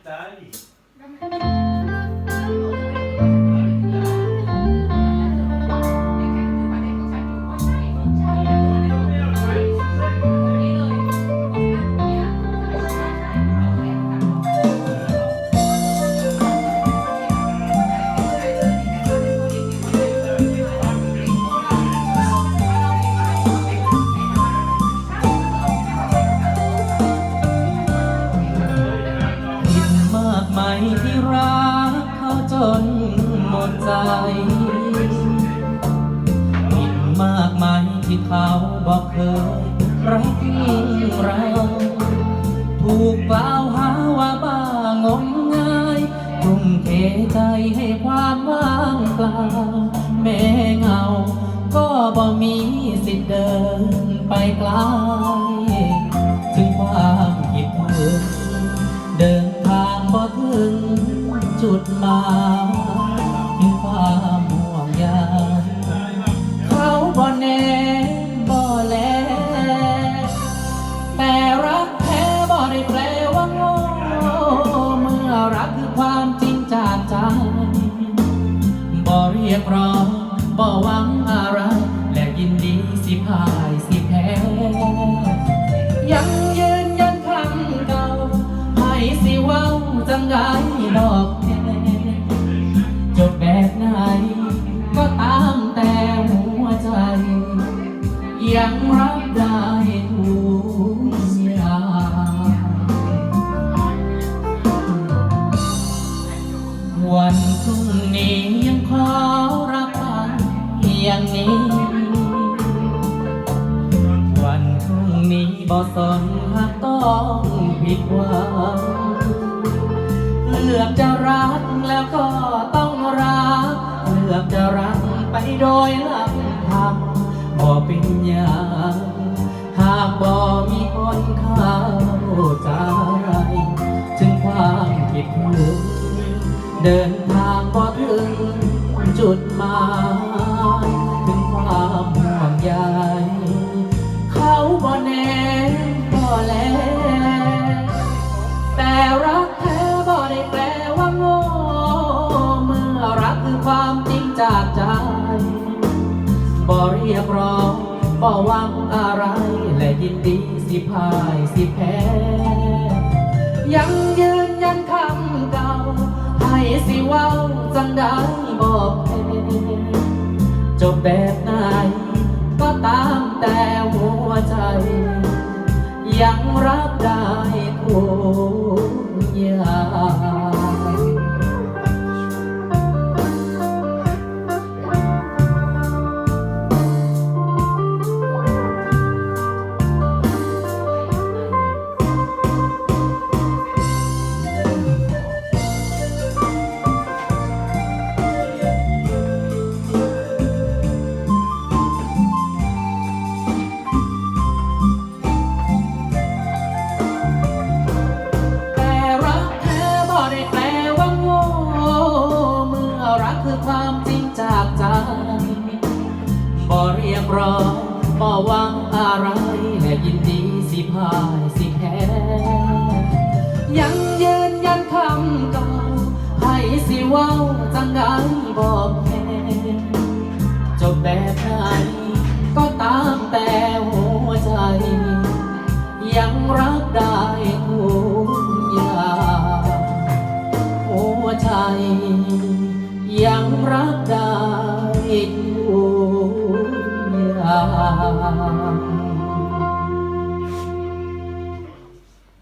ใรักเขาจนหมดใจ ผิดมากไหมที่เขาบอกเคยรักเรา ถูกกล่าวหาว่าบ้างมงายทุ่มเทใจให้ความว่างเปล่าแม่เงา ก็บ่มีสิทธิ์เดินไปไกล มายถึงความห่วงใยเขาบ่แน่บ่แล แต่รักแท้บ่ได้แปลว่าโง่เมื่อรักคือความจริงจากใจบ่เรียกร้องบ่หวังอะไร และยินดีสิพาย อย่างนี้ วันพรุ่งนี้บ่สนหากต้องผิดหวังเลือกจะรักแล้วก็ต้องรัก เลือกจะรักไปโดยลำพังบ่เป็นอย่างหากบ่มีคนเข้าใจถึงความคิดถึงเดิน ห่เขาบ่แน่บ่แลแต่รักแท้บ่ได้แปลว่าโง่เมื่อรักคือความจริงจากใจบ่เรียกร้องบ่หวังอะไร และยินดีสิพ่ายสิแพ้ยังยืนยันคำเก่า ให้สิเว้าจังได้บอกแพ้จบแบบไหน ก็ตามแต่หัวใจ ยังรับได้ทุกอย่าง หวังอะไรและยินดีสิพายสิแพ้ยังยืนยันคำเก่าให้สิว้าจังไดบอกแพ้จบแบบไหนก็ตามแต่หัวใจ ยังรับได้ทุกอย่างหัวใจ ยังรับได้ heart.